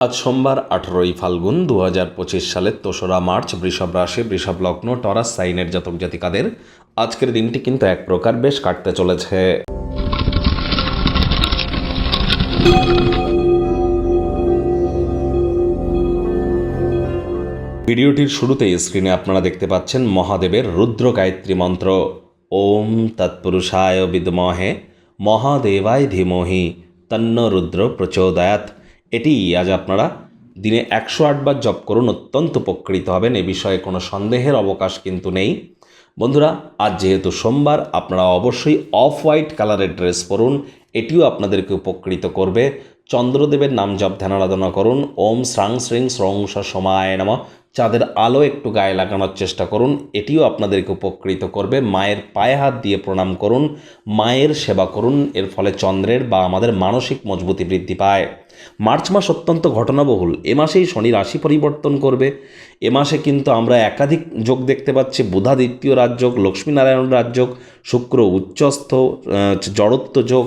আজ সোমবার আঠারোই ফাল্গুন দু হাজার পঁচিশ সালের দোসরা মার্চ বৃষভ রাশি, বৃষভ লগ্ন, টরাস, সাইনের জাতক জাতিকাদের আজকের দিনটি কিন্তু এক প্রকার বেশ কাটতে চলেছে। ভিডিওটির শুরুতেই স্ক্রিনে আপনারা দেখতে পাচ্ছেন মহাদেবের রুদ্র গায়ত্রী মন্ত্র। ওম তৎপুরুষায় বিদমহে, মহাদেবায় ধীমহি, তন্ন রুদ্র প্রচোদয়াত এটি আজ আপনারা দিনে একশো আটবার জপ করুন, অত্যন্ত উপকৃত হবেন। এ বিষয়ে কোনো সন্দেহের অবকাশ কিন্তু নেই। বন্ধুরা, আজ যেহেতু সোমবার, আপনারা অবশ্যই অফ হোয়াইট কালারের ড্রেস পরুন। এটিও আপনাদেরকে উপকৃত করবে। চন্দ্রদেবের নাম জপ ধ্যান আরাধনা করুন। ওম শ্রাং শ্রিং স্রংস সমায় নম। চাঁদের আলো একটু গায়ে লাগানোর চেষ্টা করুন। এটিও আপনাদেরকে উপকৃত করবে। মায়ের পায়ে হাত দিয়ে প্রণাম করুন। মায়ের সেবা করুন। এর ফলে চন্দ্রের বা আমাদের মানসিক মজবুতি বৃদ্ধি পায়। মার্চ মাস অত্যন্ত ঘটনাবহুল। এ মাসেই শনি রাশি পরিবর্তন করবে। এ মাসে কিন্তু আমরা একাধিক যোগ দেখতে পাচ্ছি। বুধা দ্বিতীয় রাজযোগ, লক্ষ্মীনারায়ণ রাজযোগ, শুক্র উচ্চস্থ জড়ত্ব যোগ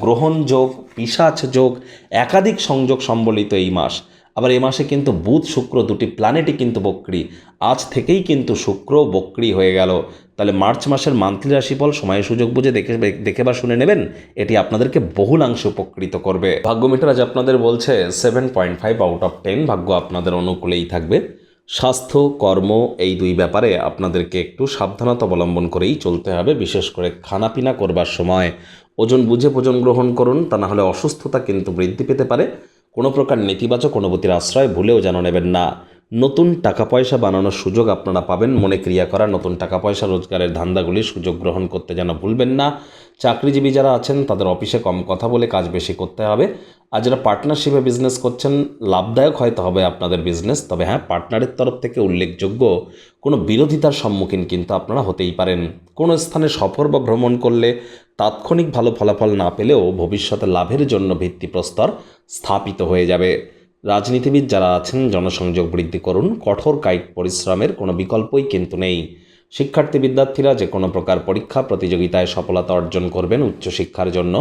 গ্রহণ যোগ পিসাচ যোগ, একাধিক সংযোগ সম্বলিত এই মাস। আবার এ মাসে কিন্তু বুধ, শুক্র দুটি প্ল্যানেটই কিন্তু বক্রি। আজ থেকেই কিন্তু শুক্র বক্রি হয়ে গেল। তাহলে মার্চ মাসের মান্থলি রাশিফল সময় সুযোগ বুঝে দেখে দেখে বা শুনে নেবেন। এটি আপনাদেরকে বহুলাংশে উপকৃত করবে। ভাগ্য মিটার আজ আপনাদের বলছে seven point five out of ten ভাগ্য আপনাদের অনুকূলেই থাকবে। স্বাস্থ্য, কর্ম এই দুই ব্যাপারে আপনাদেরকে একটু সাবধানতা অবলম্বন করেই চলতে হবে, বিশেষ করে খানাপিনা করবার সময়। ওজন বুঝে ভোজন গ্রহণ করুন, তা না হলে অসুস্থতা কিন্তু বৃদ্ধি পেতে পারে। কোনো প্রকার নেতিবাচক অনুভূতির আশ্রয় ভুলেও যেন নেবেন না। নতুন টাকা পয়সা বানানোর সুযোগ আপনারা পাবেন। মনে ক্রিয়া করা, নতুন টাকা পয়সা রোজগারের ধান্দাগুলির সুযোগ গ্রহণ করতে যেন ভুলবেন না। চাকরিজীবী যারা আছেন, তাদের অফিসে কম কথা বলে কাজ বেশি করতে হবে। আর যারা পার্টনারশিপে বিজনেস করছেন, লাভদায়ক হয়তো হবে আপনাদের বিজনেস তবে হ্যাঁ পার্টনারের তরফ থেকে উল্লেখযোগ্য কোনো বিরোধিতার সম্মুখীন কিন্তু আপনারা হতেই পারেন। কোনো স্থানে সফর বা ভ্রমণ করলে তাৎক্ষণিক ভালো ফলাফল না পেলেও ভবিষ্যতে লাভের জন্য ভিত্তিপ্রস্তর স্থাপিত হয়ে যাবে। রাজনীতিবিদ যারা আছেন, জনসংযোগ বৃদ্ধি করুন, কঠোর কায়িক পরিশ্রমের কোনো বিকল্পই কিন্তু নেই। শিক্ষার্থী বিদ্যার্থীরা যে কোনো প্রকার পরীক্ষা, প্রতিযোগিতায় সফলতা অর্জন করবেন উচ্চশিক্ষার জন্য।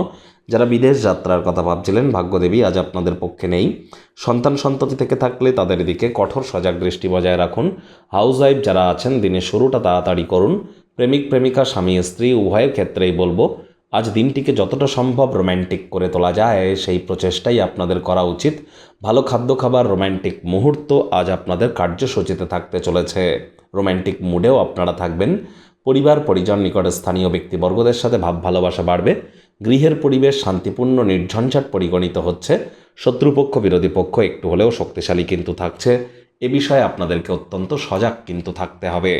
যারা বিদেশ যাত্রার কথা ভাবছিলেন, ভাগ্যদেবী আজ আপনাদের পক্ষে নেই। সন্তান সন্ততি থেকে থাকলে তাদের দিকে কঠোর সজাগ দৃষ্টি বজায় রাখুন। হাউস ওয়াইফ যারা আছেন, দিনের শুরুটা তাড়াতাড়ি করুন। প্রেমিক প্রেমিকা স্বামী স্ত্রী উভয়ের ক্ষেত্রেই বলব আজ দিনটিকে যতটা সম্ভব রোম্যান্টিক করে তোলা যায়, সেই প্রচেষ্টাই আপনাদের করা উচিত। ভালো খাদ্য খাবার রোম্যান্টিক মুহূর্ত আজ আপনাদের কার্যসূচিতে থাকতে চলেছে। রোম্যান্টিক মুডেও আপনারা থাকবেন। পরিবার, পরিজন নিকট স্থানীয় ব্যক্তিবর্গদের সাথে ভাব ভালোবাসা বাড়বে। গৃহের পরিবেশ শান্তিপূর্ণ, নির্ঝঞ্ঝাট পরিগণিত হচ্ছে। শত্রুপক্ষ, বিরোধী পক্ষ একটু হলেও শক্তিশালী কিন্তু থাকছে। এ বিষয়ে আপনাদেরকে অত্যন্ত সজাগ কিন্তু থাকতে হবে।